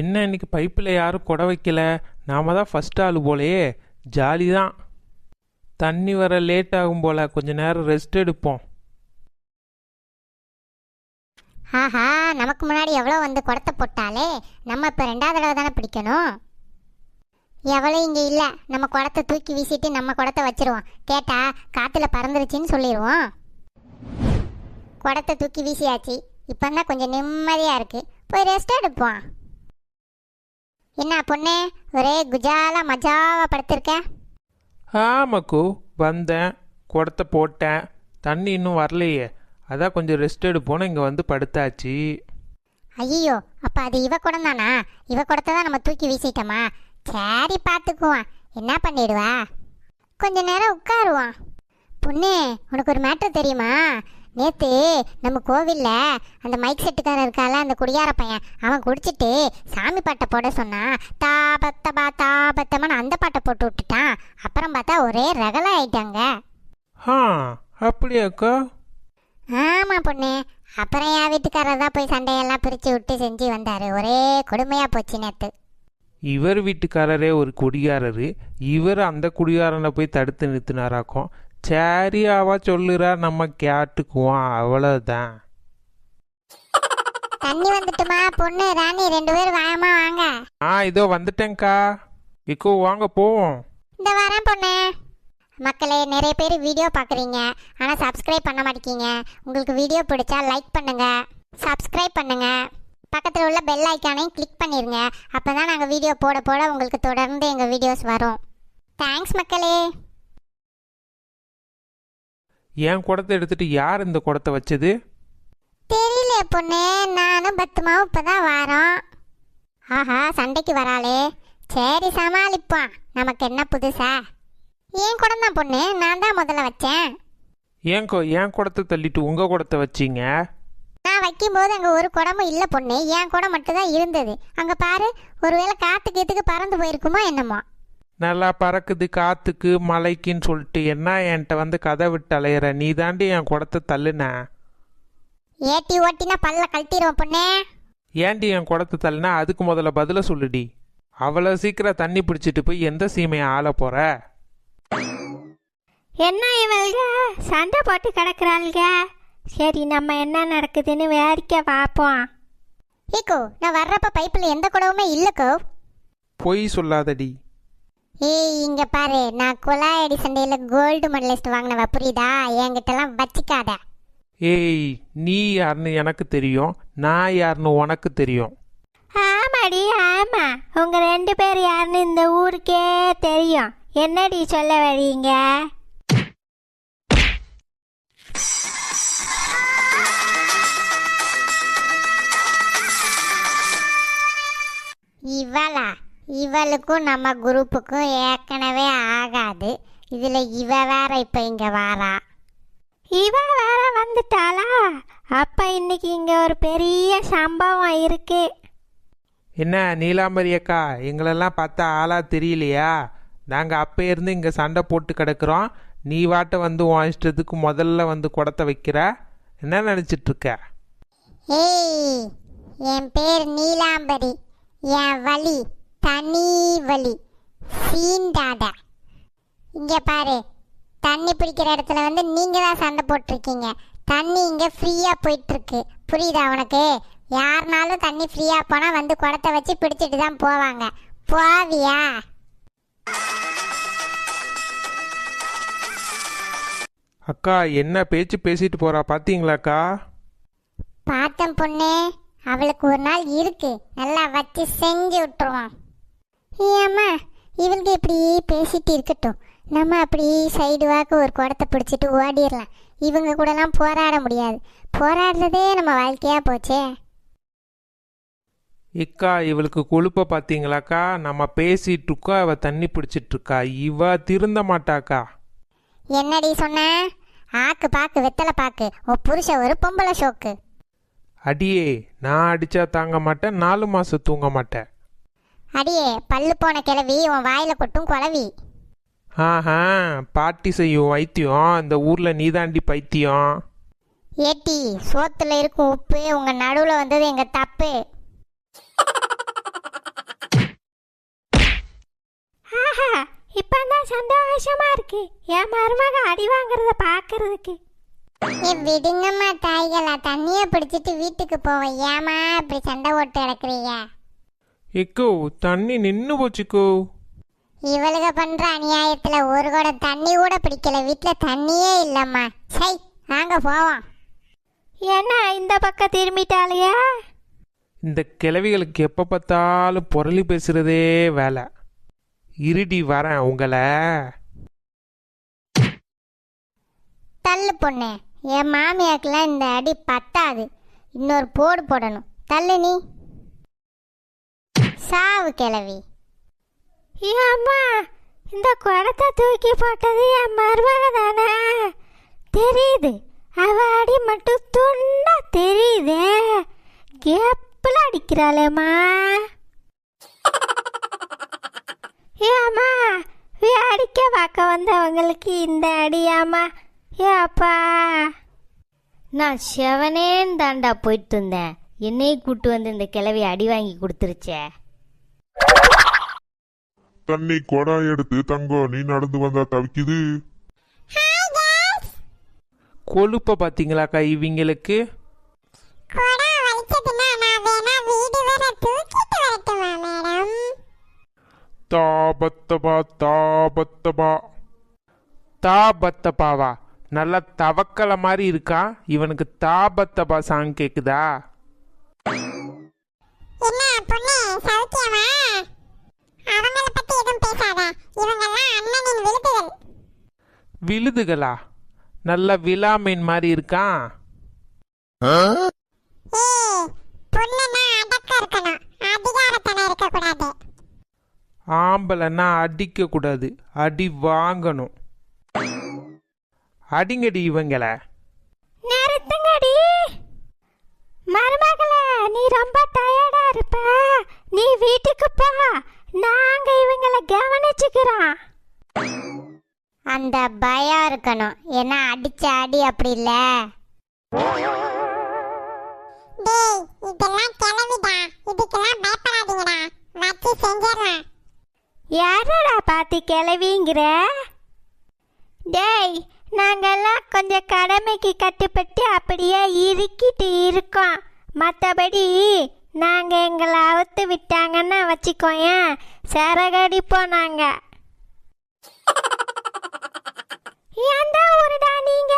என்ன இன்னைக்கு பைப்பில் யாரும் கொடை வைக்கல? நாம தான் ஃபஸ்ட் ஆள் போலையே. ஜாலி தான் தண்ணி வர லேட் ஆகும் போல. கொஞ்ச நேரம் ரெஸ்ட் எடுப்போம். ஆஹா நமக்கு முன்னாடி எவ்வளோ வந்து குடத்தை போட்டாலே நம்ம இப்போ ரெண்டாவது தடவை தானே பிடிக்கணும்? எவ்வளோ இங்கே இல்லை. நம்ம குடத்தை தூக்கி வீசிட்டு நம்ம குடத்தை வச்சிருவோம். கேட்டால் காற்றுல பறந்துருச்சுன்னு சொல்லிடுவோம் குடத்தை தூக்கி வீசியாச்சு. இப்போ தான் கொஞ்சம் நிம்மதியாக இருக்குது போய் ரெஸ்ட் எடுப்போம். என்ன பொண்ணு ஒரே குஜாலா மஜாவா படுத்திருக்க? ஆமாக்கு வந்தேன் குடத்தை போட்டேன் தண்ணி இன்னும் வரலையே. அதான் கொஞ்சம் ரெஸ்ட் எடுப்போன்னு இங்கே வந்து படுத்தாச்சு. ஐயோ அப்ப அது இவ குடம் தானா இவ குடத்தை தான் நம்ம தூக்கி வீசிட்டோமா? சரி பார்த்துக்குவான் என்ன பண்ணிடுவா? கொஞ்ச நேரம் உட்காருவான் பொண்ணு உனக்கு ஒரு மேட்ரு தெரியுமா? நேத்து நம்ம கோவில்ல அந்த மைக் செட்டுக்காரன் இருக்கால அந்த குடியார பையன் அவன் குடிச்சிட்டு சாமி பாட்டை போட சொன்னான் தாபத்தபா தாபத்தமான அந்த பாட்டை போட்டு விட்டுட்டான். அப்புறம் பார்த்தா ஒரே ரகல ஆயிட்டாங்க. ஆ அப்படியாக்கா ஆமா பொண்ணு. அப்புறம் என் வீட்டுக்காரர் தான் போய் சண்டையெல்லாம் பிரிச்சு விட்டு செஞ்சு வந்தாரு. ஒரே கொடுமையா போச்சு நேத்து. இவர் வீட்டுக்காரரே ஒரு குடிகாரரு இவர் அந்த குடிகாரனை போய் தடுத்து நிறுத்தினாராக்கும். சரி அவ சொல்லுறா நம்ம கேட்டுக்குவோம். அவ்வளோதான் தண்ணி வந்துட்டுமா? பொண்ணு ராணி ரெண்டு பேரும் வாயமா வாங்க. ஆ இதோ வந்துட்டேங்க்கா இக்கோ வாங்க போவோம். இந்த வரேன் பொண்ணு. மக்களே நிறைய பேர் வீடியோ பார்க்குறீங்க ஆனால் சப்ஸ்கிரைப் பண்ண மாட்டேங்க உங்களுக்கு வீடியோ பிடிச்சா லைக் பண்ணுங்க. சப்ஸ்கிரைப் பண்ணுங்க. பக்கத்தில் உள்ள பெல் ஐக்கானையும் கிளிக் பண்ணிருங்க. அப்போ தான் நாங்கள் வீடியோ போட போட உங்களுக்கு தொடர்ந்து எங்கள் வீடியோஸ் வரும். தேங்க்ஸ் மக்களே. என் குடத்தை எடுத்துட்டு யார் இந்த குடத்தை வச்சது? தெரியல பொண்ணு நானும் பத்துமாவும் இப்பதான் வரோம். ஆஹா சண்டைக்கு வராளே. சரி சமாளிப்போம். நமக்கு என்ன புதுசா? ஏன் குடம் தான் பொண்ணு நான் தான் முதல்ல வச்சேன். ஏன்க்கோ என் குடத்தை தள்ளிட்டு உங்க குடத்தை வச்சீங்க? நான் வைக்கும்போது அங்கே ஒரு குடமும் இல்லை பொண்ணு. என் குடம் மட்டும்தான் இருந்தது. அங்கே பாரு ஒருவேளை காத்து கீத்துக்கு பறந்து போயிருக்குமோ என்னமோ. நல்லா பறக்குது காத்துக்கு மலைக்குன்னு சொல்லிட்டு என்ன என்கிட்ட வந்து கதை விட்டு அலையிற? நீ தாண்டி என் குடத்தை தள்ளுன? ஏட்டி ஓட்டினா பல்ல கழட்டிடுவோம் பொண்ணே. ஏன்டி என் குடத்தை தள்ளுனா? அதுக்கு முதல்ல பதில சொல்லுடி. அவ்வளோ சீக்கிரம் தண்ணி பிடிச்சிட்டு போய் எந்த சீமையை ஆள போற? என்ன இவள்க? சண்டை போட்டு கிடக்குறாள்க. சரி நம்ம என்ன நடக்குதுன்னு வேடிக்கை பார்ப்போம் ஏக்கோ நான் வர்றப்ப பைப்பில் எந்த குடவுமே இல்லைக்கோ. பொய் சொல்லாதடி. ஏய் இங்க பாரு. நான் குழாயடி சண்டையில கோல்டு மெடலிஸ்ட் வாங்கினவ புரியுதா? என்கிட்டலாம் வச்சிக்காத. ஏய் நீ யாருன்னு எனக்கு தெரியும். நான் யாருன்னு உனக்கு தெரியும். ஆமாடி ஆமா. உங்க ரெண்டு பேர் யாருன்னு இந்த ஊருக்கே தெரியும். என்னடி சொல்ல வரீங்க இவளா? இவளுக்கும் நம்ம குரூப்புக்கும் ஏற்கனவே ஆகாது. இதுல இவ வேற இப்ப இங்க வாரா. இவ வேற வந்துட்டாளா? அப்ப இன்னைக்கு இங்க ஒரு பெரிய சம்பவம் இருக்கு. என்ன நீலாம்பரி அக்கா எங்களெல்லாம் பார்த்தா ஆளா தெரியலையா? நாங்கள் அப்போ இருந்து இங்கே சண்டை போட்டு கிடக்குறோம். நீ வாட்ட வந்து உன் இஷ்டத்துக்கு முதல்ல வந்து குடத்தை வைக்கிற? என்ன நினச்சிட்டு இருக்க ஏய் என் பேர் நீலாம்பரி. என் வலி. தனி வலி சீண்டாத. இங்க பாரு தண்ணி பிடிக்கிற இடத்துல வந்து நீங்க தான் சண்டை போட்டிருக்கீங்க. தண்ணி இங்க ஃப்ரீயா போயிட்டு இருக்கு புரியுதா உனக்கு? யாருனாலும் தண்ணி ஃப்ரீயா போனா வந்து குடத்தை வச்சு பிடிச்சிட்டு தான் போவாங்க. போவியா? அக்கா என்ன பேச்சு பேசிட்டு போறா பார்த்தீங்களாக்கா பார்த்தேன் பொண்ணு. அவளுக்கு ஒரு நாள் இருக்கு. நல்லா வச்சு செஞ்சு விட்டுருவான் ஏம்மா இவளுக்கு இப்படி பேசிட்டு இருக்கட்டும். நம்ம அப்படி சைடு வாக்கு ஒரு குடத்தை பிடிச்சிட்டு ஓடிடலாம். இவங்க கூடலாம் போராட முடியாது. போராடுறதே நம்ம வாழ்க்கையா போச்சே. இக்கா இவளுக்கு கொழுப்ப பார்த்தீங்களாக்கா? நம்ம பேசிட்டு இருக்கோம் அவ தண்ணி பிடிச்சிட்டு இருக்கா. இவ திருந்த மாட்டாக்கா. என்னடி சொன்ன? ஆக்கு பாக்கு வெத்தலை பாக்கு. உன் புருஷன் ஒரு பொம்பளை ஷோக்கு அடியே நான் அடிச்சா தாங்க மாட்டேன் நாலு மாசம் தூங்க மாட்டேன். அடியே பல்லு போன கிளவி உன் வாயில கொட்டும் குழவி. ஆஹா பாட்டி செய்யும் வைத்தியம் இந்த ஊர்ல நீதாண்டி பைத்தியம். ஏட்டி சோத்துல இருக்கும் உப்பு உங்க நடுவுல வந்தது எங்க தப்பு. ஆஹா இப்பதான் சந்தோஷமா இருக்கு. என் மருமக அடி வாங்குறத பாக்குறதுக்கு. விடுங்கம்மா தாய்களா தண்ணிய பிடிச்சிட்டு வீட்டுக்கு போவேன். ஏமா இப்படி சண்டை ஓட்டு கிடக்குறீங்க? எக்கோ தண்ணி நின்று போச்சுக்கோ. இவளுக பண்ற அநியாயத்துல ஒரு குடம் தண்ணி கூட பிடிக்கல. வீட்டுல தண்ணியே இல்லம்மா. சை வாங்க போவோம். என்ன இந்த பக்கம் திரும்பிட்டாலையா இந்த கிழவிகளுக்கு எப்போ பார்த்தாலும் புரளி பேசுகிறதே வேலை. இருடி வரேன் உங்களை. தள்ளு பொண்ணு. என் மாமியாக்கெல்லாம் இந்த அடி பத்தாது. இன்னொரு போடு போடணும். தள்ளு நீ. சாவு கிளவி ஏம்மா இந்த குடத்தை தூக்கி போட்டது என் மருமக தானே? தெரியுது. அவ அடி மட்டும் துண்டா தெரியுதே. கேப்பில் அடிக்கிறாளேம்மா. ஏம்மா அடிக்க பார்க்க வந்தவங்களுக்கு இந்த அடியாம்மா. ஏப்பா நான் செவனேன்னு தாண்டா போயிட்டு இருந்தேன் என்னையும் கூட்டு வந்து இந்த கிளவி அடி வாங்கி கொடுத்துருச்சே. தண்ணி குடம் எடுத்து தங்கம் நீ நடந்து வந்தா தவிக்குது. கொழுப்பை பார்த்தீங்களாக்கா இவங்களுக்கு? குடம் வலிச்சதுன்னா நான் வேணா வீடு வர தூக்கிட்டு வரட்டுமா மேடம் தாபத்தபா தாபத்தபா. தா பத்தப்பாவா நல்லா தவக்கல மாதிரி இருக்கா? இவனுக்கு தாபத்தபா சாங் கேக்குதா? என்ன பொண்ணு சௌக்கியமா? அவங்கள பத்தி எதுவும் பேசாத. இவங்கெல்லாம் அண்ணனின் விழுதுகள் விழுதுகளா நல்ல விழா மீன் மாதிரி இருக்கான் ஏய் பொண்ணுன்னா அடக்க இருக்கணும். அதிகாரத்தனம் இருக்கக்கூடாது. ஆம்பளைன்னா அடிக்க கூடாது அடி வாங்கணும். அடிங்கடி இவங்களை நிறுத்துங்கடி மருமகளே நீ ரொம்ப டயர்டா இருப்ப நீ வீட்டுக்கு போ நாங்க இவங்கள கவனிச்சுக்கிறோம் அந்த பயம் இருக்கணும். ஏன்னா அடிச்ச அடி அப்படி இல்ல. டேய் இதெல்லாம் கிளவிடா. இதுக்கெல்லாம் பயப்படாதீங்கடா. வச்சு செஞ்சிடலாம். யாரடா பார்த்து கிளவிங்கிற? டேய் நாங்கெல்லாம் கொஞ்சம் கடமைக்கு கட்டுப்பட்டு அப்படியே இருக்கிட்டு இருக்கோம். மற்றபடி நாங்கள் எங்களை அவுத்து விட்டாங்கன்னா வச்சுக்கோயேன். சரகடிப்போம் நாங்கள் நீங்க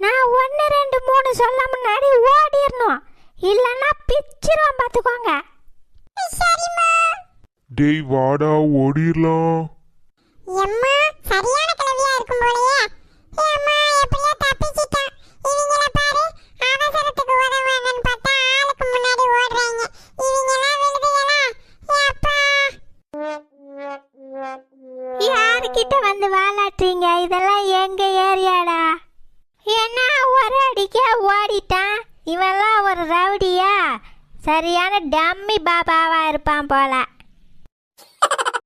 நான் ஒன்று ரெண்டு மூணு சொல்ல முன்னாடி ஓடிடணும் இல்லைன்னா பிச்சிரும் பார்த்துக்கோங்க டேய் வாடா ஓடிரலாம். எம்மா என்கிட்ட வந்து வாலாட்டுறீங்க இதெல்லாம் எங்க ஏரியாடா? என்ன ஒரு அடிக்க ஓடிட்டான்? இவெல்லாம் ஒரு ரவுடியா? சரியான டம்மி பாபாவா இருப்பான் போல.